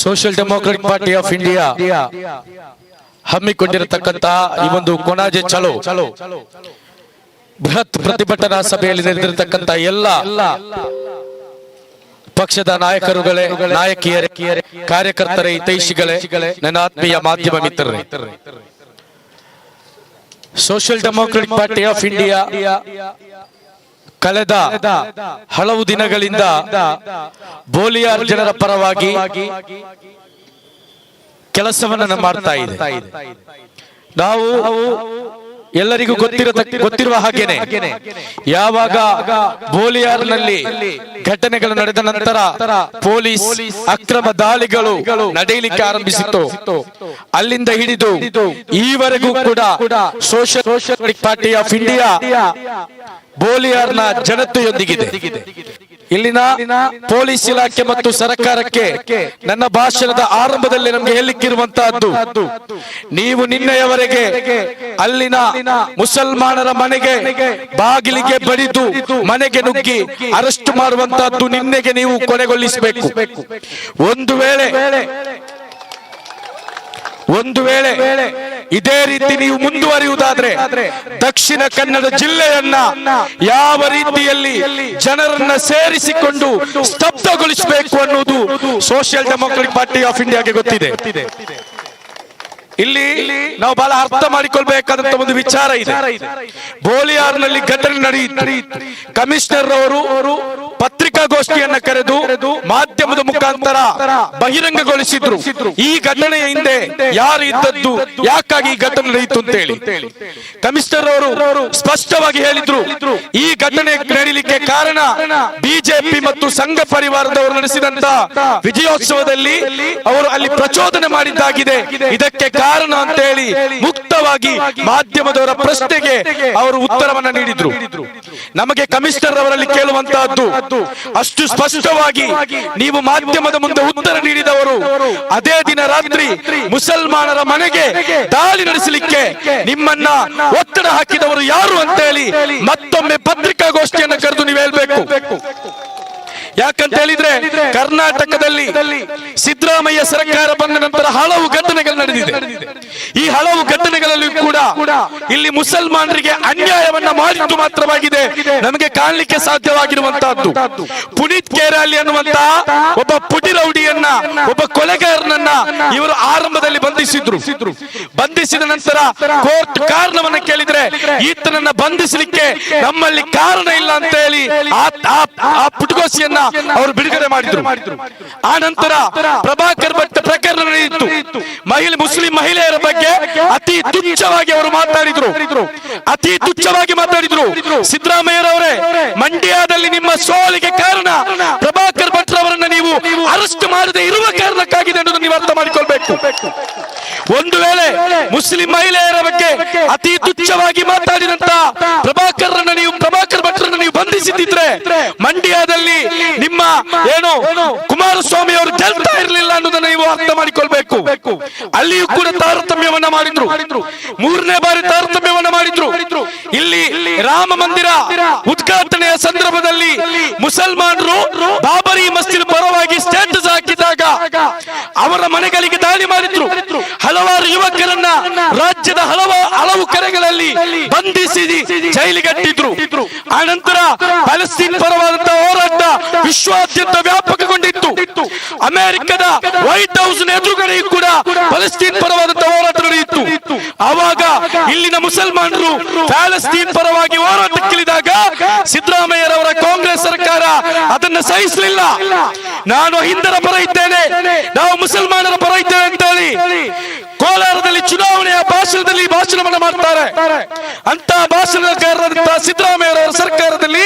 Social Democratic Party of India ಹಮ್ಮಿಕೊಂಡಿರತಕ್ಕಂತಹ ಈ ಒಂದು ಕೊನಾಜೆ ಚಲೋ, ಬೃಹತ್ ಪ್ರತಿಭಟನಾ ಸಭೆಯಲ್ಲಿ ನಡೆದಿರತಕ್ಕಂತ ಎಲ್ಲ ಪಕ್ಷದ ನಾಯಕರುಗಳೇ, ನಾಯಕಿಯರೇ, ಕಾರ್ಯಕರ್ತರೇ, ಹಿತೈಷಿಗಳೇ, ನನ್ನ ಆತ್ಮೀಯ ಮಾಧ್ಯಮ ಮಿತ್ರರೇ. Social Democratic Party of India ಕಳೆದ ಹಲವು ದಿನಗಳಿಂದ ಬೋಲಿಯಾರ್ ಜನರ ಪರವಾಗಿ ಕೆಲಸವನ್ನ ಮಾಡ್ತಾ ಇದೆ. ನಾವು ಎಲ್ಲರಿಗೂ ಗೊತ್ತಿರೋ ಗೊತ್ತಿರುವ ಹಾಗೇನೆ. ಯಾವಾಗ ಬೋಲಿಯಾರ್ನಲ್ಲಿ ಘಟನೆಗಳು ನಡೆದ ನಂತರ ಪೊಲೀಸ್ ಅಕ್ರಮ ದಾಳಿಗಳು ನಡೆಯಲಿಕ್ಕೆ ಆರಂಭಿಸಿತ್ತು. ಅಲ್ಲಿಂದ ಹಿಡಿದು ಈವರೆಗೂ ಕೂಡ ಸೋಷಿಯಲ್ ಪಾರ್ಟಿ ಆಫ್ ಇಂಡಿಯಾ ಬೋಲಿಯಾರ್ನ ಜನತೆಯೊಂದಿಗಿದೆ. ಇಲ್ಲಿನ ಪೊಲೀಸ್ ಇಲಾಖೆ ಮತ್ತು ಸರ್ಕಾರಕ್ಕೆ ನನ್ನ ಭಾಷಣದ ಆರಂಭದಲ್ಲಿ ನಮಗೆ ಹೇಳಲಿಕ್ಕಿರುವಂತಹದ್ದು ನೀವು ನಿನ್ನೆಯವರೆಗೆ ಅಲ್ಲಿನ ಮುಸಲ್ಮಾನರ ಮನೆಗೆ ಬಾಗಿಲಿಗೆ ಬಡಿದು ಮನೆಗೆ ನುಗ್ಗಿ ಅರೆಸ್ಟ್ ಮಾಡುವಂತಹದ್ದು ನಿನ್ನೆಗೆ ನೀವು ಕೊನೆಗೊಳಿಸಬೇಕು. ಒಂದು ವೇಳೆ ಒಂದು ವೇಳೆ ಇದೇ ರೀತಿ ನೀವು ಮುಂದುವರಿಯುವುದಾದ್ರೆ ದಕ್ಷಿಣ ಕನ್ನಡ ಜಿಲ್ಲೆಯನ್ನ ಯಾವ ರೀತಿಯಲ್ಲಿ ಜನರನ್ನ ಸೇರಿಸಿಕೊಂಡು ಸ್ತಬ್ಧಗೊಳಿಸಬೇಕು ಅನ್ನೋದು ಸೋಷಿಯಲ್ ಡೆಮೋಕ್ರೆಟಿಕ್ ಪಾರ್ಟಿ ಆಫ್ ಇಂಡಿಯಾಗೆ ಗೊತ್ತಿದೆ. ಇಲ್ಲಿ ನಾವು ಬಹಳ ಅರ್ಥ ಮಾಡಿಕೊಳ್ಬೇಕಾದಂತ ಒಂದು ವಿಚಾರ ಇದೆ. ಬೋಲಿಯಾರ್ನಲ್ಲಿ ಘಟನೆ ನಡೆಯಿತು. ಕಮಿಷನರ್ ಅವರು ಪತ್ರಿಕಾಗೋಷ್ಠಿಯನ್ನ ಕರೆದು ಮಾಧ್ಯಮದ ಮುಖಾಂತರ ಬಹಿರಂಗಗೊಳಿಸಿದ್ರು. ಈ ಘಟನೆಯ ಹಿಂದೆ ಯಾರು ಇದ್ದದ್ದು, ಯಾಕಾಗಿ ಈ ಘಟನೆ ನಡೆಯಿತು ಅಂತ ಹೇಳಿ. ಕಮಿಷನರ್ ಅವರು ಸ್ಪಷ್ಟವಾಗಿ ಹೇಳಿದ್ರು, ಈ ಘಟನೆ ನಡೀಲಿಕ್ಕೆ ಕಾರಣ ಬಿಜೆಪಿ ಮತ್ತು ಸಂಘ ಪರಿವಾರದವರು ನಡೆಸಿದಂತ ವಿಜಯೋತ್ಸವದಲ್ಲಿ ಅವರು ಅಲ್ಲಿ ಪ್ರಚೋದನೆ ಮಾಡಿದ್ದಾಗಿದೆ. ಇದಕ್ಕೆ ಕಾರಣ ಅಂತ ಹೇಳಿ ಮುಕ್ತವಾಗಿ ಮಾಧ್ಯಮದವರ ಪ್ರಶ್ನೆಗೆ ಅವರು ಉತ್ತರವನ್ನ ನೀಡಿದ್ರು. ನಮಗೆ ಕಮಿಷನರ್ ಅವರಲ್ಲಿ ಕೇಳುವಂತಹದ್ದು, ಅಷ್ಟು ಸ್ಪಷ್ಟವಾಗಿ ನೀವು ಮಾಧ್ಯಮದ ಮುಂದೆ ಉತ್ತರ ನೀಡಿದವರು, ಅದೇ ದಿನ ರಾತ್ರಿ ಮುಸಲ್ಮಾನರ ಮನೆಗೆ ದಾಳಿ ನಡೆಸಲಿಕ್ಕೆ ನಿಮ್ಮನ್ನ ಒತ್ತಡ ಹಾಕಿದವರು ಯಾರು ಅಂತ ಹೇಳಿ ಮತ್ತೊಮ್ಮೆ ಪತ್ರಿಕಾಗೋಷ್ಠಿಯನ್ನು ಕರೆದು ನೀವು ಹೇಳ್ಬೇಕು. ಯಾಕಂತ ಹೇಳಿದ್ರೆ ಕರ್ನಾಟಕದಲ್ಲಿ ಸಿದ್ದರಾಮಯ್ಯ ಸರ್ಕಾರ ಬಂದ ನಂತರ ಹಲವು ಘಟನೆಗಳು ನಡೆದಿದೆ. ಈ ಹಲವು ಘಟನೆಗಳಲ್ಲಿ ಕೂಡ ಇಲ್ಲಿ ಮುಸಲ್ಮಾನರಿಗೆ ಅನ್ಯಾಯವನ್ನ ಮಾಡಿದ್ದು ಮಾತ್ರವಾಗಿದೆ. ನಮಗೆ ಕಾಣಲಿಕ್ಕೆ ಸಾಧ್ಯವಾಗಿರುವಂತಹದ್ದು. ಪುನೀತ್ ಕೇರಾಲಿ ಅನ್ನುವಂತಹ ಒಬ್ಬ ಪುಟಿ ರೌಡಿಯನ್ನ ಒಬ್ಬ ಕೊಲೆಗಾರನನ್ನ ಇವರು ಆರಂಭದಲ್ಲಿ ಬಂಧಿಸಿದ್ರು. ಬಂಧಿಸಿದ ನಂತರ ಕೋರ್ಟ್ ಕಾರಣವನ್ನ ಕೇಳಿದ್ರೆ ಈತನನ್ನ ಬಂಧಿಸಲಿಕ್ಕೆ ನಮ್ಮಲ್ಲಿ ಕಾರಣ ಇಲ್ಲ ಅಂತ ಹೇಳಿ ಆ ಪುಟಗೋಸಿಯನ್ನ ಅವರು ಬಿಡುಗಡೆ ಮಾಡಿದ್ರು. ಆ ನಂತರ ಪ್ರಭಾಕರ್ ಭಟ್ ಪ್ರಕರಣ ನಡೆಯಿತು ಮಹಿಳೆ ಮುಸ್ಲಿಂ ಮಹಿಳೆಯರ ಬಗ್ಗೆ ಅತಿ ತುಚ್ಛವಾಗಿ ಅವರು ಮಾತಾಡಿದ್ರು. ಅತಿ ತುಚ್ಛವಾಗಿ ಮಾತಾಡಿದ್ರು. ಸಿದ್ದರಾಮಯ್ಯರವರೇ ಮಂಡ್ಯದಲ್ಲಿ ನಿಮ್ಮ ಸೋಲಿಗೆ ಕಾರಣ ಪ್ರಭಾಕರ್ ಭಟ್ ಅವರನ್ನ ನೀವು ಅರೆಸ್ಟ್ ಮಾಡದೆ ಇರುವ ಕಾರಣಕ್ಕಾಗಿದೆ ಎಂದು ನೀವು ಅರ್ಥ ಮಾಡಿಕೊಳ್ಬೇಕು. ಒಂದು ವೇಳೆ ಮುಸ್ಲಿಂ ಮಹಿಳೆಯರ ಬಗ್ಗೆ ಅತಿ ತುಚ್ಛವಾಗಿ ಮಾತಾಡಿದಂತ ಪ್ರಭಾಕರ್ ನೀವು ಭಟ್ರನ್ನ ಮಂಡ್ಯದಲ್ಲಿ ನಿಮ್ಮ ಏನು ಕುಮಾರಸ್ವಾಮಿ ಅವರು ಗೆಲ್ತಾ ಇರಲಿಲ್ಲ ಅನ್ನೋದನ್ನ ನೀವು ಅರ್ಥ ಮಾಡಿಕೊಳ್ಬೇಕು. ಅಲ್ಲಿಯೂ ಕೂಡ ತಾರತಮ್ಯವನ್ನ ಮಾಡಿದ್ರು. ಮೂರನೇ ಬಾರಿ ತಾರತಮ್ಯವನ್ನ ಮಾಡಿದ್ರು. ಇಲ್ಲಿ ರಾಮ ಮಂದಿರ ಉದ್ಘಾಟನೆಯ ಸಂದರ್ಭದಲ್ಲಿ ಮುಸಲ್ಮಾನರು ಬಾಬರಿ ಮಸ್ಜಿದ್ ಅವರ ಮನೆಗಳಿಗೆ ದಾಳಿ ಮಾಡಿದ್ರು. ಹಲವಾರು ಯುವಕರನ್ನ ರಾಜ್ಯದ ಹಲವು ಹಲವು ಕರೆಗಳಲ್ಲಿ ಬಂಧಿಸಿ ಜೈಲಿಗಟ್ಟಿದ್ರು ಆ ನಂತರ ಪ್ಯಾಲೆಸ್ತೀನ್ ಪರವಾದಂತಹ ಹೋರಾಟ ವಿಶ್ವಾದ್ಯಂತ ವ್ಯಾಪಕಗೊಂಡಿತ್ತು. ಅಮೆರಿಕದ ವೈಟ್ ಹೌಸ್ ಎದುರುಗಡೆ ಕೂಡ ಪ್ಯಾಲೆಸ್ತೀನ್ ಪರವಾದಂತಹ ಹೋರಾಟ ನಡೆಯಿತು. ಆವಾಗ ಇಲ್ಲಿನ ಮುಸಲ್ಮಾನರು ಪ್ಯಾಲೆಸ್ತೀನ್ ಪರವಾಗಿ ಹೋರಾಟಕ್ಕಿಳಿದಾಗ ಸಿದ್ದರಾಮಯ್ಯರವರ ಕಾಂಗ್ರೆಸ್ ಸರ್ಕಾರ ಅದನ್ನು ಸಹಿಸಲಿಲ್ಲ. ನಾನು ಹಿಂದರ ಪರ ಇದ್ದೇನೆ. ನಾವು ಮುಸಲ್ಮಾನರ ಪರ ಇದ್ದೇವೆ ಅಂತ ಹೇಳಿ ಕೋಲಾರದಲ್ಲಿ ಚುನಾವಣೆಯ ಭಾಷಣದಲ್ಲಿ ಭಾಷಣವನ್ನು ಮಾಡ್ತಾರೆ. ಅಂತ ಭಾಷಣಕಾರರಾದಂತಹ ಸಿದ್ದರಾಮಯ್ಯರವರ ಸರ್ಕಾರದಲ್ಲಿ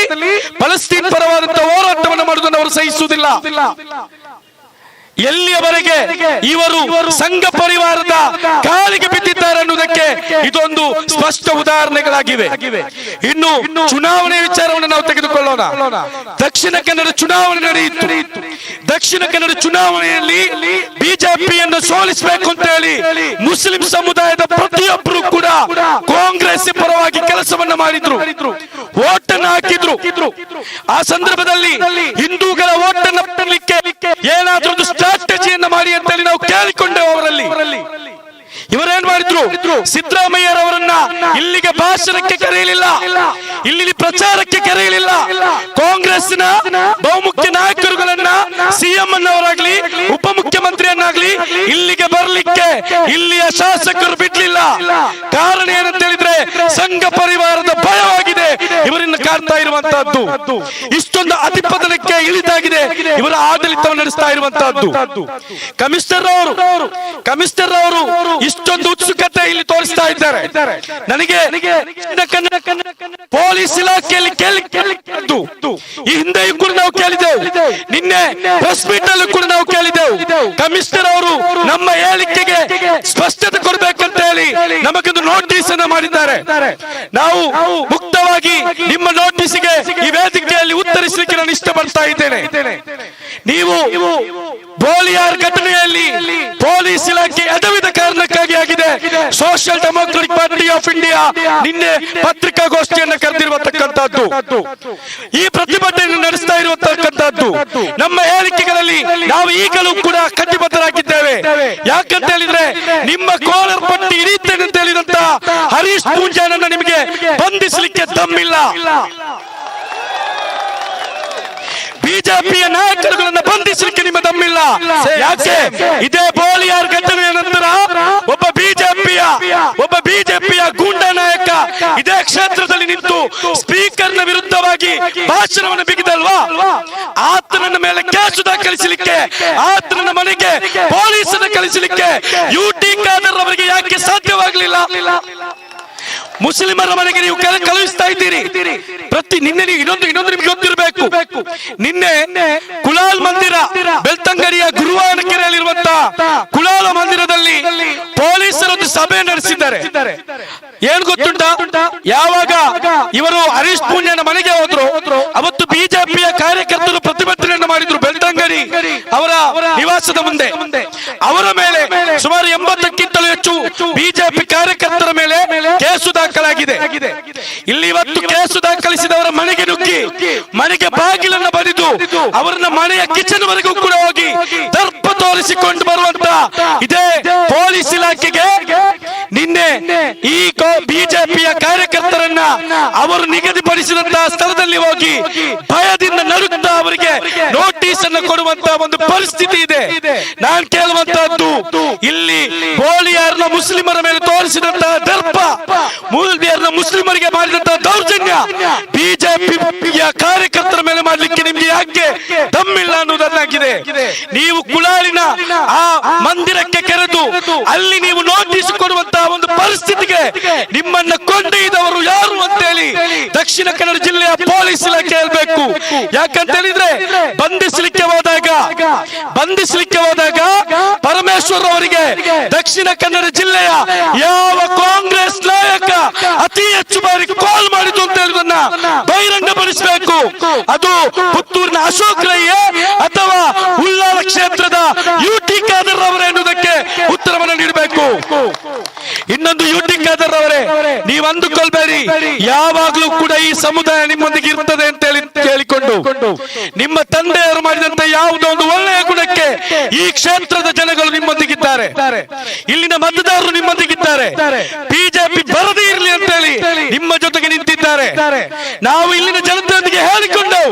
ಫಲಸ್ತೀನ್ ಪರವಾದಂತಹ ಹೋರಾಟವನ್ನು ಮಾಡುವುದನ್ನು ಅವರು ಸಹಿಸುವುದಿಲ್ಲ. ಎಲ್ಲಿಯವರೆಗೆ ಇವರು ಸಂಘ ಪರಿವಾರದ ಕಾಲಿಗೆ ಬಿದ್ದಿದ್ದಾರೆ ಅನ್ನುವುದಕ್ಕೆ ಇದೊಂದು ಸ್ಪಷ್ಟ ಉದಾಹರಣೆಗಳಾಗಿವೆ. ಇನ್ನು ಚುನಾವಣೆ ವಿಚಾರವನ್ನು ನಾವು ತೆಗೆದುಕೊಳ್ಳೋಣ. ದಕ್ಷಿಣ ಕನ್ನಡ ಚುನಾವಣೆ ನಡೆಯಿತು. ದಕ್ಷಿಣ ಕನ್ನಡ ಚುನಾವಣೆಯಲ್ಲಿ ಬಿಜೆಪಿಯನ್ನು ಸೋಲಿಸಬೇಕು ಅಂತ ಹೇಳಿ ಮುಸ್ಲಿಂ ಸಮುದಾಯದ ಪ್ರತಿಯೊಬ್ಬರು ಕೂಡ ಕಾಂಗ್ರೆಸ್ ಪರವಾಗಿ ಕೆಲಸವನ್ನ ಮಾಡಿದ್ರು. ಓಟನ್ನು ಹಾಕಿದ್ರು. ಆ ಸಂದರ್ಭದಲ್ಲಿ ಹಿಂದೂಗಳ ಓಟನ್ನು ಏನಾದ್ರೂ ಒಂದು ಸ್ಟ್ರಾಟಜಿಯನ್ನು ಮಾಡಿ ಅಂತೇಳಿ ನಾವು ಮಾಡಿದ್ರು ಸಿದ್ದರಾಮಯ್ಯರವರನ್ನ ಇಲ್ಲಿಗೆ ಭಾಷಣಕ್ಕೆ ಕರೆಯಲಿಲ್ಲ. ಇಲ್ಲಿ ಪ್ರಚಾರಕ್ಕೆ ಕರೆಯಲಿಲ್ಲ. ಕಾಂಗ್ರೆಸ್ನ ಬಹುಮುಖ್ಯ ನಾಯಕರುಗಳನ್ನ ಸಿಎಂ ಅನ್ನವರಾಗ್ಲಿ ಉಪಮುಖ್ಯಮಂತ್ರಿಯನ್ನಾಗ್ಲಿ ಇಲ್ಲಿಗೆ ಬರಲಿಕ್ಕೆ ಇಲ್ಲಿಯ ಶಾಸಕರು ಬಿಡ್ಲಿಲ್ಲ. ಕಾರಣ ಏನಂತ ಹೇಳಿದ್ರೆ ಸಂಘ ಪರಿವಾರದ ಭಯವಾಗಿದೆ. ಇವರಿಂದ ಕಾಡ್ತಾ ಇರುವಂತಹದ್ದು. ಇಷ್ಟೊಂದು ಅಧಿಪತನಕ್ಕೆ ಇಳಿದಾಗಿದೆ ಇವರ ಆಡಳಿತವನ್ನು ನಡೆಸ್ತಾ ಇರುವಂತಹದ್ದು. ಕಮಿಷನರ್ ಅವರು ಕಮಿಷನರ್ ಅವರು ಇಷ್ಟೊಂದು ಉತ್ಸುಕತೆ ಇಲ್ಲಿ ತೋರಿಸ್ತಾ ಇದ್ದಾರೆ. ನನಗೆ ಪೊಲೀಸ್ ಇಲಾಖೆಯಲ್ಲಿ ಕೇಳಿ ಕೇಳಿದ್ದು. ಈ ಹಿಂದೆಯೂ ಕೂಡ ನಾವು ಕೇಳಿದೆವು ನಿನ್ನೆ ಪ್ರೆಸ್ ಮೀಟ್ ಅಲ್ಲೂ ಕೂಡ ನಾವು ಕೇಳಿದೆವು ಕಮಿಷನರ್ ಅವರು ನಮ್ಮ ಹೇಳಿಕೆಗೆ ಸ್ಪಷ್ಟತೆ ಕೊಡಬೇಕಂತ ಹೇಳಿ ನಮಗೊಂದು ನೋಟಿಸ್ ಅನ್ನು ಮಾಡಿದ್ದಾರೆ. ನಾವು ಮುಕ್ತವಾಗಿ ನಿಮ್ಮ ನೋಟಿಸ್ಗೆ ಈ ವೇದಿಕೆಯಲ್ಲಿ ಉತ್ತರಿಸಲಿಕ್ಕೆ ನಾನು ಇಷ್ಟಪಡ್ತಾ ಇದ್ದೇನೆ ನೀವು ಬೋಲಿಯಾರ್ ಘಟನೆಯಲ್ಲಿ ಪೊಲೀಸ್ ಇಲಾಖೆ ಎದವಿದ ಕಾರಣಕ್ಕಾಗಿ ಆಗಿದೆ. Social Democratic Party of India ನಿನ್ನೆ ಪತ್ರಿಕಾಗೋಷ್ಠಿಯನ್ನು ಕರೆದಿರುವಂತಕ್ಕಂಥದ್ದು. ಈ ಪ್ರತಿಭಟನೆ ನಡೆಸ್ತಾ ಇರುವಂತಕ್ಕಂಥದ್ದು. ನಮ್ಮ ಹೇಳಿಕೆಗಳಲ್ಲಿ ನಾವು ಈಗಲೂ ಕೂಡ ಕಟ್ಟಿಬದ್ಧರಾಗಿದ್ದೇವೆ ಯಾಕಂತ ಹೇಳಿದ್ರೆ ನಿಮ್ಮ ಕೋಲರ್ ಪಟ್ಟಿ ಹಿಡಿಯುತ್ತೇನೆ ಅಂತ ಹೇಳಿದಂತ ಹರೀಶ್ ಪೂಂಜಾನನ್ನ ನಿಮಗೆ ಬಂಧಿಸಲಿಕ್ಕೆ ದಮ್ಮಿಲ್ಲ. ಬಿಜೆಪಿಯ ನಾಯಕರುಗಳನ್ನ ಬಂಧಿಸಲಿಕ್ಕೆ ನಿಮ್ಮ ತಮ್ಮಿಲ್ಲ ಯಾಕೆ? ಇದೇ ಬೋಲಿಯಾರ್ ಘಟನೆಯ ನಂತರ ಒಬ್ಬ ಬಿಜೆಪಿಯ ಒಬ್ಬ ಬಿಜೆಪಿಯ ಗೂಂಡ ನಾಯಕ ಇದೇ ಕ್ಷೇತ್ರದಲ್ಲಿ ನಿಂತು ಸ್ಪೀಕರ್ನ ವಿರುದ್ಧವಾಗಿ ಭಾಷಣವನ್ನು ಬಿಗಿದಲ್ವಾ? ಆತನನ್ನ ಮೇಲೆ ಕೇಸು ದಾಖಲಿಸಲಿಕ್ಕೆ ಆತನ ಮನೆಗೆ ಪೊಲೀಸನ್ನು ಕಳಿಸಲಿಕ್ಕೆ ಯು ಟಿ ಖಾದರ್ ಅವರಿಗೆ ಯಾಕೆ ಸಾಧ್ಯವಾಗಲಿಲ್ಲ? ಮುಸ್ಲಿಮರ ಮನೆಗೆ ನೀವು ಕಳುಹಿಸ್ತಾ ಇದ್ದೀರಿ. ಪ್ರತಿ ನಿನ್ನೆ ನೀವು ಇನ್ನೊಂದು ಇನ್ನೊಂದು ನಿಮ್ಗೆ ಗೊತ್ತಿರಬೇಕು. ನಿನ್ನೆ ಕುಲಾಲ್ ಮಂದಿರ, ಬೆಳ್ತಂಗಡಿಯ ಗುರುವಾನಕೆರೆಯಲ್ಲಿರುವಂತ ಕುಲಾಲ ಮಂದಿರದಲ್ಲಿ ಪೊಲೀಸರೊಂದು ಸಭೆ ನಡೆಸಿದ್ದಾರೆ. ಏನ್ ಗೊತ್ತುಂಟ? ಯಾವಾಗ ಇವರು ಹರೀಶ್ ಪೂಣ್ಯನ ಮನೆಗೆ ಹೋದ್ರು, ಅವತ್ತು ಬಿಜೆಪಿಯ ಕಾರ್ಯಕರ್ತರು ಪ್ರತಿಭಟನೆಯನ್ನು ಮಾಡಿದ್ರು ಬೆಳ್ತಂಗಡಿ ಅವರ ನಿವಾಸದ ಮುಂದೆ. ಅವರ ಮೇಲೆ ಸುಮಾರು ಎಂಬತ್ತಕ್ಕಿಂತಲೂ ಹೆಚ್ಚು ಬಿಜೆಪಿ ಕಾರ್ಯಕರ್ತರ ದಾಖಲಾಗಿದೆ ಇಲ್ಲಿ ಇವತ್ತು ಕೇಸು ದಾಖಲಿಸಿದವರ ಮನೆಗೆ ನುಗ್ಗಿ ಮನೆಗೆ ಬಾಗಿಲನ್ನು ಬರೆದು ಅವರನ್ನ ಮನೆಯ ಕಿಚನ್ ವರೆಗೂ ಕೂಡ ಹೋಗಿ ದರ್ಪ ತೋರಿಸಿಕೊಂಡು ಬರುವಂತ ಇದೇ ಪೊಲೀಸ್ ಇಲಾಖೆಗೆ ನಿನ್ನೆ ಈ ಬಿಜೆಪಿಯ ಕಾರ್ಯಕರ್ತರನ್ನ ಅವರು ನಿಗದಿಪಡಿಸಿದಂತಹ ಸ್ಥಳದಲ್ಲಿ ಹೋಗಿ ಭಯದಿಂದ ನಡುತ್ತಾ ಅವರಿಗೆ ನೋಟಿಸ್ ಅನ್ನು ಕೊಡುವಂತ ಒಂದು ಪರಿಸ್ಥಿತಿ ಇದೆ. ನಾನು ಕೇಳುವಂತಹದ್ದು ಇಲ್ಲಿ ಮುಸ್ಲಿಮರ ಮೇಲೆ ತೋರಿಸಿದಂತಹ ದರ್ಪ, ಮೂಲ್ಬಿಯರ್ನ ಮುಸ್ಲಿಮರಿಗೆ ಮಾಡಿದಂತಹ ದೌರ್ಜನ್ಯ, ಬಿಜೆಪಿಯ ಕಾರ್ಯಕರ್ತರ ಮೇಲೆ ಮಾಡಲಿಕ್ಕೆ ನಿಮ್ಗೆ ಯಾಕೆ ತಮ್ಮಿಲ್ಲ ಅನ್ನೋದನ್ನಾಗಿದೆ ನೀವು ಕುಳಾಲಿನ ಆ ಮಂದಿರಕ್ಕೆ ಕರೆದು ಅಲ್ಲಿ ನೀವು ನೋಟಿಸ್ ಕೊಡುವಂತಹ ಒಂದು ಪರಿಸ್ಥಿತಿಗೆ ನಿಮ್ಮನ್ನ ಕೊಂಡೊಯ್ದವರು ಯಾರು ಅಂತ ಹೇಳಿ ದಕ್ಷಿಣ ಕನ್ನಡ ಜಿಲ್ಲೆಯ ಪೊಲೀಸ್ ಇಲಾಖೆ ಹೇಳ್ಬೇಕು. ಯಾಕಂತ ಹೇಳಿದ್ರೆ ಬಂಧಿಸಲಿಕ್ಕೆ ಹೋದಾಗ ಬಂಧಿಸಲಿಕ್ಕೆ ಹೋದಾಗ ಪರಮೇಶ್ವರ್ ಅವರಿಗೆ ದಕ್ಷಿಣ ಕನ್ನಡ ಜಿಲ್ಲೆಯ ಯಾವ ಕಾಂಗ್ರೆಸ್ ನಾಯಕ ಅತಿ ಹೆಚ್ಚು ಬಾರಿ ಕಾಲ್ ಮಾಡಿದ್ದು ಅಂತ ಹೇಳುದನ್ನ ಬಹಿರಂಗಪಡಿಸಬೇಕು. ಅದು ಪುತ್ತೂರಿನ ಅಶೋಕ್ ರೈಯೇ ಅಥವಾ ಉಳ್ಳಾಲ ಕ್ಷೇತ್ರದ ಯು ಟಿ ಖಾದರ್ ಅವರೇ ಎನ್ನುವುದಕ್ಕೆ ಉತ್ತರವನ್ನು ನೀಡಬೇಕು. ಇನ್ನೊಂದು ಯು ಟಿ ಖಾದರ್ ಅವರೇ ನೀವು ಅಂದುಕೊಳ್ಬೇಡಿ. ಯಾವಾಗ್ಲೂ ಕೂಡ ಈ ಸಮುದಾಯ ನಿಮ್ಮೊಂದಿಗೆ ಇರ್ತದೆ ಅಂತ ಹೇಳಿ ಕೇಳಿಕೊಂಡು. ನಿಮ್ಮ ತಂದೆಯವರು ಮಾಡಿದಂತ ಯಾವುದೋ ಒಂದು ಈ ಕ್ಷೇತ್ರದ ಜನಗಳು ನಿಮ್ಮೊಂದಿಗಿದ್ದಾರೆ. ಇಲ್ಲಿನ ಮತದಾರರು ನಿಮ್ಮೊಂದಿಗಿದ್ದಾರೆ. ಬಿಜೆಪಿ ಬರದೇ ಇರಲಿ ಅಂತ ಹೇಳಿ ನಿಮ್ಮ ಜೊತೆಗೆ ನಿಂತಿದ್ದಾರೆ. ನಾವು ಇಲ್ಲಿನ ಜನತೆಯೊಂದಿಗೆ ಹೇಳಿಕೊಂಡು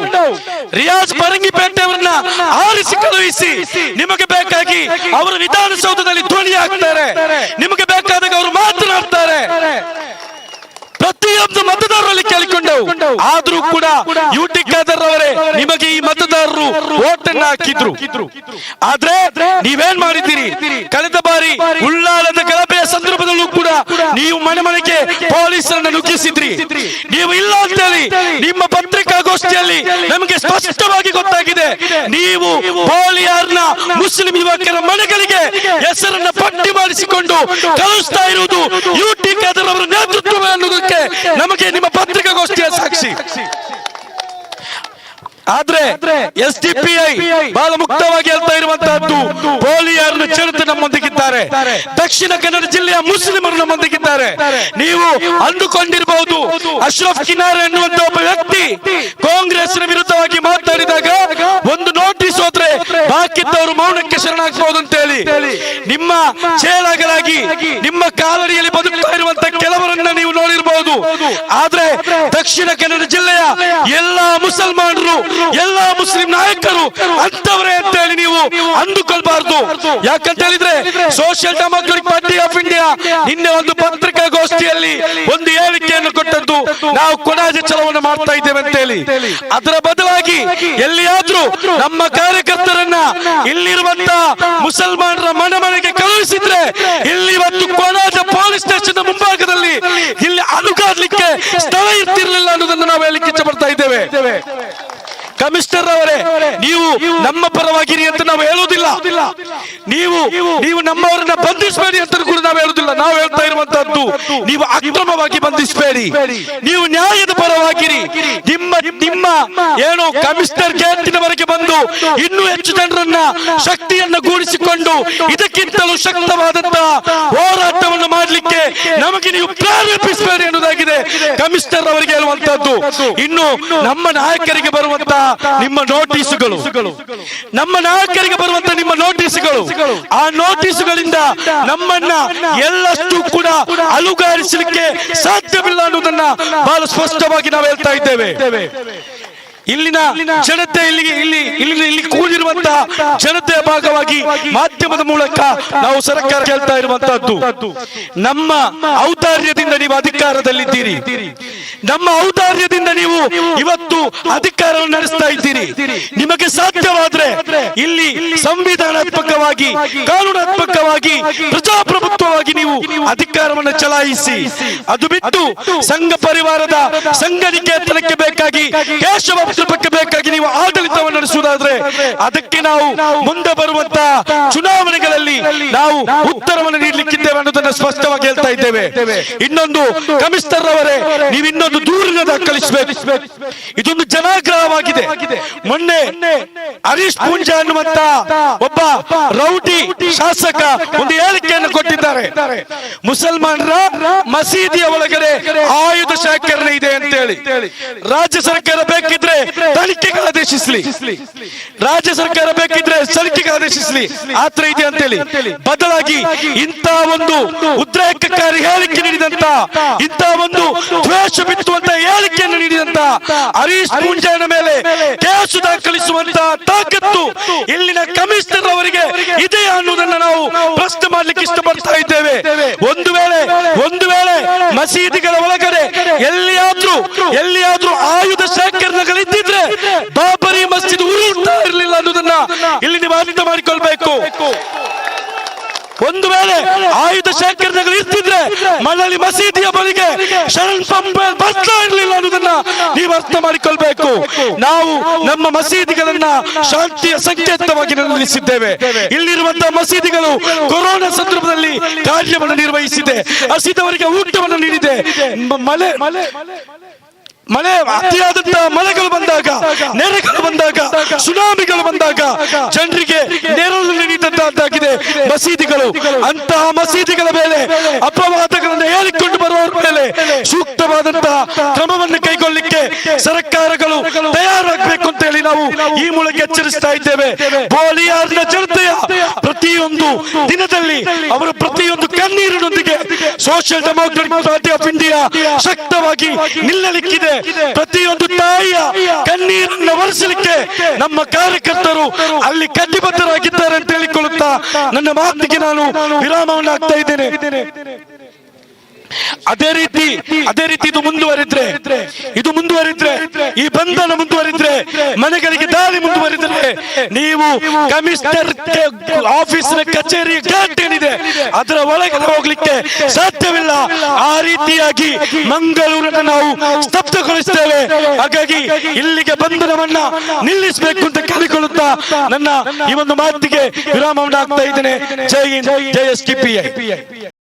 ರಿಯಾಜ್ ಪರಂಗಿಪೇಟೆ ಅವರನ್ನ ಆರಿಸಿ ಕಳುಹಿಸಿ ನಿಮಗೆ ಬೇಕಾಗಿ ಅವರು ವಿಧಾನಸೌಧದಲ್ಲಿ ಧ್ವನಿ ಹಾಕ್ತಾರೆ. ನಿಮಗೆ ಬೇಕಾದಾಗ ಅವರು ಮಾತನಾಡ್ತಾರೆ. ಪ್ರತಿಯೊಂದು ಮತದಾರರಲ್ಲಿ ಕೇಳಿಕೊಂಡವು. ಆದ್ರೂ ಕೂಡ ಯುಟಿ ಖಾದರ್ ಅವರೇ ನಿಮಗೆ ಈ ಮತದಾರರು ಓಟನ್ನ ಹಾಕಿದ್ರು. ಆದ್ರೆ ನೀವೇನ್ ಮಾಡಿದ್ದೀರಿ? ಕಳೆದ ಬಾರಿ ಉಳ್ಳಾಲದ ಗಲಭೆಯ ಸಂದರ್ಭದಲ್ಲೂ ಕೂಡ ನೀವು ಮನೆ ಮನೆಗೆ ಪೊಲೀಸರನ್ನ ನುಗ್ಗಿಸಿದ್ರಿ. ನೀವು ಇಲ್ಲ ಅಂತೇಳಿ ನಿಮ್ಮ ಪತ್ರಿಕಾಗೋಷ್ಠಿಯಲ್ಲಿ ನಮಗೆ ಸ್ಪಷ್ಟವಾಗಿ ಗೊತ್ತಾಗಿದೆ. ನೀವು ಪೋಲಿಯಾರ್ನ ಮುಸ್ಲಿಂ ಯುವಕರ ಮನೆಗಳಿಗೆ ಹೆಸರನ್ನ ಪಟ್ಟಿ ಮಾಡಿಸಿಕೊಂಡು ಕಲಿಸ್ತಾ ಇರುವುದು ಯು ಟಿ ಖಾದರ್ ಅವರ ನೇತೃತ್ವ ನಮಗೆ ನಿಮ್ಮ ಪತ್ರಿಕಾಗೋಷ್ಠಿಯ ಸಾಕ್ಷಿ. ಆದ್ರೆ ಎಸ್ ಡಿ ಪಿ ಐ ಬಹಳ ಮುಕ್ತವಾಗಿ ಹೇಳ್ತಾ ಇರುವಂತಹದ್ದು ಪೋಲಿಯರ್ನ ಚಿರತೆ ನಮ್ಮೊಂದಿಗಿದ್ದಾರೆ. ದಕ್ಷಿಣ ಕನ್ನಡ ಜಿಲ್ಲೆಯ ಮುಸ್ಲಿಮರು ನಮ್ಮೊಂದಿಗಿದ್ದಾರೆ. ನೀವು ಅಂದುಕೊಂಡಿರಬಹುದು. ಅಶ್ರಫ್ ಕಿನಾರ್ ಎನ್ನುವಂತ ಒಬ್ಬ ವ್ಯಕ್ತಿ ಕಾಂಗ್ರೆಸ್ನ ವಿರುದ್ಧವಾಗಿ ಮಾತಾಡಿದಾಗ ಒಂದು ನೋಟಿಸ್ ಹೋದ್ರೆ ಬಾಕಿದ್ದವರು ಮೌನಕ್ಕೆ ಶರಣಾಗಬಹುದು ಅಂತ ಹೇಳಿ ನಿಮ್ಮ ಚೇಳಗಳಾಗಿ ನಿಮ್ಮ ಕಾಲಡಿಯಲ್ಲಿ ಬದುಕ್ತಾ ಇರುವಂತ ಕೆಲವರನ್ನ ನೀವು ನೋಡಿರಬಹುದು ಆದ್ರೆ ದಕ್ಷಿಣ ಕನ್ನಡ ಜಿಲ್ಲೆಯ ಎಲ್ಲಾ ಮುಸಲ್ಮಾನರು ಎಲ್ಲಾ ಮುಸ್ಲಿಂ ನಾಯಕರು ಅಂತವರೇ ಅಂತ ಹೇಳಿ ನೀವು ಅಂದುಕೊಳ್ಬಾರ್ದು. ಯಾಕಂತ ಹೇಳಿದ್ರೆ social democratic party of India ನಿನ್ನೆ ಒಂದು ಪತ್ರಿಕಾಗೋಷ್ಠಿಯಲ್ಲಿ ಒಂದು ಹೇಳಿಕೆಯನ್ನು ಕೊಟ್ಟದ್ದು ನಾವು ಕೊನಾಜ ಚಲವನ್ನು ಮಾಡ್ತಾ ಇದ್ದೇವೆ ಅಂತ ಹೇಳಿ. ಅದರ ಬದಲಾಗಿ ಎಲ್ಲಿಯಾದ್ರೂ ನಮ್ಮ ಕಾರ್ಯಕರ್ತರನ್ನ ಇಲ್ಲಿರುವಂತ ಮುಸಲ್ಮಾನರ ಮನೆ ಮನೆಗೆ ಕಳುಹಿಸಿದ್ರೆ ಇಲ್ಲಿ ಒಂದು ಕೊನಾಜ ಪೊಲೀಸ್ ಸ್ಟೇಷನ್ ಮುಂಭಾಗದಲ್ಲಿ ಇಲ್ಲಿ ಅನುಕಾಡ್ಲಿಕ್ಕೆ ಸ್ಥಳ ಇರ್ತಿರ್ಲಿಲ್ಲ ಅನ್ನೋದನ್ನು ನಾವು ಹೇಳಿಕೆ ಇಚ್ಛೆ ಇದ್ದೇವೆ. ಕಮಿಷನರ್ ಅವರೇ, ನೀವು ನಮ್ಮ ಪರವಾಗಿರಿ ಅಂತ ನಾವು ಹೇಳುವುದಿಲ್ಲ. ನೀವು ನೀವು ನಮ್ಮವರನ್ನ ಬಂಧಿಸಬೇಡಿ ಅಂತ ಕೂಡ ನಾವು ಹೇಳುದಿಲ್ಲ ನಾವು ಹೇಳ್ತಾ ಇರುವಂತದ್ದು ನೀವು ಅಕ್ರಮವಾಗಿ ಬಂಧಿಸಬೇಡಿ. ನೀವು ನ್ಯಾಯದ ಪರವಾಗಿರಿ. ನಿಮ್ಮ ನಿಮ್ಮ, ಏನು ಕಮಿಷನರ್ ಗೇಟಿನವರೆಗೆ ಬಂದು ಇನ್ನೂ ಹೆಚ್ಚು ಜನರನ್ನ ಶಕ್ತಿಯನ್ನ ಗೂಡಿಸಿಕೊಂಡು ಇದಕ್ಕಿಂತಲೂ ಶಕ್ತವಾದಂತಹ ಹೋರಾಟವನ್ನು ಮಾಡಲಿಕ್ಕೆ ನಮಗೆ ನೀವು ಪ್ರಾರಂಭಿಸಬೇಡಿ ಎನ್ನುವುದಾಗಿದೆ. ಕಮಿಷನರ್ ಅವರಿಗೆ ಹೇಳುವಂತದ್ದು ಇನ್ನು ನಮ್ಮ ನಾಯಕರಿಗೆ ಬರುವಂತಹ ನಿಮ್ಮ ನೋಟಿಸುಗಳು. ನಮ್ಮ ನಾಯಕರಿಗೆ ಬರುವಂತಹ ನಿಮ್ಮ ನೋಟಿಸುಗಳು. ಆ ನೋಟಿಸುಗಳಿಂದ ನಮ್ಮನ್ನ ಎಲ್ಲಷ್ಟು ಕೂಡ ಅಲುಗಾಡಿಸಲಿಕ್ಕೆ ಸಾಧ್ಯವಿಲ್ಲ ಅನ್ನೋದನ್ನ ಬಹಳ ಸ್ಪಷ್ಟವಾಗಿ ನಾವು ಹೇಳ್ತಾ ಇದ್ದೇವೆ. ಇಲ್ಲಿನ ಜನತೆ ಇಲ್ಲಿಗೆ ಇಲ್ಲಿ ಇಲ್ಲಿ ಇಲ್ಲಿ ಕೂಡಿರುವಂತಹ ಜನತೆಯ ಭಾಗವಾಗಿ ಮಾಧ್ಯಮದ ಮೂಲಕ ನಾವು ಸರ್ಕಾರ ಕೇಳ್ತಾ ಇರುವಂತಹದ್ದು. ನಮ್ಮ ಔದಾರ್ಯದಿಂದ ನೀವು ಅಧಿಕಾರದಲ್ಲಿದ್ದೀರಿ. ನಮ್ಮ ಔದಾರ್ಯದಿಂದ ನೀವು ಇವತ್ತು ಅಧಿಕಾರವನ್ನು ನಡೆಸ್ತಾ ಇದ್ದೀರಿ. ನಿಮಗೆ ಸಾಧ್ಯವಾದ್ರೆ ಇಲ್ಲಿ ಸಂವಿಧಾನಾತ್ಮಕವಾಗಿ ಕಾನೂನಾತ್ಮಕವಾಗಿ ಪ್ರಜಾಪ್ರಭುತ್ವವಾಗಿ ನೀವು ಅಧಿಕಾರವನ್ನು ಚಲಾಯಿಸಿ. ಅದು ಬಿಟ್ಟು ಸಂಘ ಪರಿವಾರದ ಸಂಘ ನಿಕೇತನಕ್ಕೆ ಬೇಕಾಗಿ ಕೇಶವ ಬಗ್ಗೆ ಬೇಕಾಗಿ ನೀವು ಆಡಳಿತವನ್ನು ನಡೆಸುವುದಾದ್ರೆ ಅದಕ್ಕೆ ನಾವು ಮುಂದೆ ಬರುವಂತ ಚುನಾವಣೆಗಳಲ್ಲಿ ನಾವು ಉತ್ತರವನ್ನು ನೀಡಲಿಕ್ಕಿದ್ದೇವೆ ಅನ್ನೋದನ್ನ ಸ್ಪಷ್ಟವಾಗಿ ಹೇಳ್ತಾ ಇದ್ದೇವೆ. ಇನ್ನೊಂದು ಕಮಿಷನರ್ ಅವರೇ, ನೀವು ಇನ್ನೊಂದು ದೂರಿನ ದಾಖಲಿಸಬೇಕು. ಇದೊಂದು ಜನಾಗ್ರಹವಾಗಿದೆ. ಮೊನ್ನೆ ಹರೀಶ್ ಪೂಂಜಾ ಅನ್ನುವಂತ ಒಬ್ಬ ರೌಡಿ ಶಾಸಕ ಒಂದು ಹೇಳಿಕೆಯನ್ನು ಕೊಟ್ಟಿದ್ದಾರೆ ಮುಸಲ್ಮಾನರ ಮಸೀದಿಯ ಒಳಗಡೆ ಆಯುಧ ಶೇಖರಣೆ ಇದೆ ಅಂತ ಹೇಳಿ ರಾಜ್ಯ ಸರ್ಕಾರ ಬೇಕಿದ್ರೆ ತನಿಖೆಗೆ ಆದೇಶಿಸಲಿ. ರಾಜ್ಯ ಸರ್ಕಾರ ಬೇಕಿದ್ರೆ ತನಿಖೆಗೆ ಆದೇಶಿಸಲಿ. ಆತ್ರ ಇದೆ ಅಂತ ಹೇಳಿ ಬದಲಾಗಿ ಇಂತ ಒಂದು ಉದ್ರೇಕಕಾರಿ ಹೇಳಿಕೆ ನೀಡಿದಂತ ಇಂತ ಒಂದು ದ್ವೇಷ ಬಿತ್ತುವಂತ ಹೇಳಿಕೆಯನ್ನು ನೀಡಿದಂತ ಹರೀಶ್ ಪೂಂಜಾನ ಮೇಲೆ ಕೇಸು ದಾಖಲಿಸುವಂತ ತಾಕತ್ತು ಇಲ್ಲಿನ ಕಮಿಷನರ್ ಅವರಿಗೆ ಇದೆ ಅನ್ನೋದನ್ನ ನಾವು ಪ್ರಶ್ನೆ ಮಾಡ್ಲಿಕ್ಕೆ ಇಷ್ಟಪಡ್ತಾ ಇದ್ದೇವೆ. ಒಂದು ವೇಳೆ ಒಂದು ವೇಳೆ ಮಸೀದಿಗಳ ಒಳಗಡೆ ಎಲ್ಲಿಯಾದ್ರೂ ಎಲ್ಲಿಯಾದ್ರೂ ಆಯುಧ ಶೇಖರಣೆಗಳಿದ್ದಿದ್ರೆ ಬಾಬರಿ ಮಸ್ಜಿದ್ ಉರುಳ್ತಾ ಇರಲಿಲ್ಲ ಅನ್ನೋದನ್ನ ಇಲ್ಲಿ ನೀವು ಅರ್ಥ ಮಾಡಿಕೊಳ್ಬೇಕು. ಒಂದು ವೇಳೆ ಆಯುಧ ಶೇಖರಣೆಗಳು ಇರ್ತಿದ್ರೆ ಮಳಲಿ ಮಸೀದಿಯ ಬಳಿಗೆ ಶರಣ್ ಪಂಪ ಬರ್ತಾ ಇರಲಿಲ್ಲ ಅನ್ನೋದನ್ನ ನೀವು ಅರ್ಥ ಮಾಡಿಕೊಳ್ಬೇಕು. ನಾವು ನಮ್ಮ ಮಸೀದಿಗಳನ್ನ ಶಾಂತಿಯ ಸಂಕೇತವಾಗಿ ನಿರ್ಮಿಸಿದ್ದೇವೆ ಇಲ್ಲಿರುವಂತಹ ಮಸೀದಿಗಳು ಕೊರೋನಾ ಸಂದರ್ಭದಲ್ಲಿ ಕಾರ್ಯವನ್ನು ನಿರ್ವಹಿಸಿದೆ. ಹಸಿದವರಿಗೆ ಊಟವನ್ನು ನೀಡಿದೆ. ಮಲೆ ಮಳೆ ಮಳೆ ಮಳೆ ಅತಿಯಾದಂತಹ ಮಳೆಗಳು ಬಂದಾಗ ನೆರೆಗಳು ಬಂದಾಗ ಸುನಾಮಿಗಳು ಬಂದಾಗ ಜನರಿಗೆ ನೆರಳು ನೀಡಿದಂತಾಗಿದೆ. ಮಸೀದಿಗಳು ಅಂತಹ ಮಸೀದಿಗಳ ಮೇಲೆ ಅಪವಾದಗಳನ್ನು ಹೇಳಿಕೊಂಡು ಬರುವ ಮೇಲೆ ಸೂಕ್ತವಾದಂತಹ ಕ್ರಮವನ್ನು ಕೈಗೊಳ್ಳಿಕ್ಕೆ ಸರ್ಕಾರಗಳು ತಯಾರಾಗಬೇಕು. ನಾವು ಈ ಮೂಲಕ ಎಚ್ಚರಿಸ್ತಾ ಇದ್ದೇವೆ. ಬೋಲಿಯಾರ್ನ ಜನತೆಯ ಪ್ರತಿಯೊಂದು ದಿನದಲ್ಲಿ ಅವರ ಪ್ರತಿಯೊಂದು ಕಣ್ಣೀರಿನೊಂದಿಗೆ social democratic party of India ಶಕ್ತವಾಗಿ ನಿಲ್ಲಲಿಕ್ಕಿದೆ. ಪ್ರತಿಯೊಂದು ತಾಯಿಯ ಕಣ್ಣೀರನ್ನು ಒರೆಸಲಿಕ್ಕೆ ನಮ್ಮ ಕಾರ್ಯಕರ್ತರು ಅಲ್ಲಿ ಕಟ್ಟಿಬದ್ಧರಾಗಿದ್ದಾರೆ ಅಂತ ಹೇಳಿಕೊಳ್ಳುತ್ತಾ ನನ್ನ ಮಾತಿಗೆ ನಾನು ವಿರಾಮವನ್ನು ಆಗ್ತಾ ಇದ್ದೇನೆ. ಅದೇ ರೀತಿ ಅದೇ ರೀತಿ ಇದು ಮುಂದುವರಿದ್ರೆ ಈ ಬಂಧನ ಮುಂದುವರಿದ್ರೆ, ಮನೆಗಳಿಗೆ ದಾಳಿ ಮುಂದುವರಿದ್ರೆ, ನೀವು ಕಮಿಷನರ್ ಆಫೀಸ್ ಕಚೇರಿ ಗೇಟ್ ಏನಿದೆ, ಅದರ ಒಳಗೆ ಹೋಗ್ಲಿಕ್ಕೆ ಸಾಧ್ಯವಿಲ್ಲ. ಆ ರೀತಿಯಾಗಿ ಮಂಗಳೂರನ್ನು ನಾವು ಸ್ತಬ್ಧಗೊಳಿಸ್ತೇವೆ. ಹಾಗಾಗಿ ಇಲ್ಲಿಗೆ ಬಂಧನವನ್ನ ನಿಲ್ಲಿಸಬೇಕು ಅಂತ ಕೇಳಿಕೊಳ್ಳುತ್ತಾ ನನ್ನ ಈ ಒಂದು ಮಾತಿಗೆ ವಿರಾಮವನ್ನು ಹಾಕ್ತಾ ಇದ್ದೇನೆ. ಜೈ ಹಿಂದ್, ಜೈ ಎಸ್ ಟಿ ಪಿ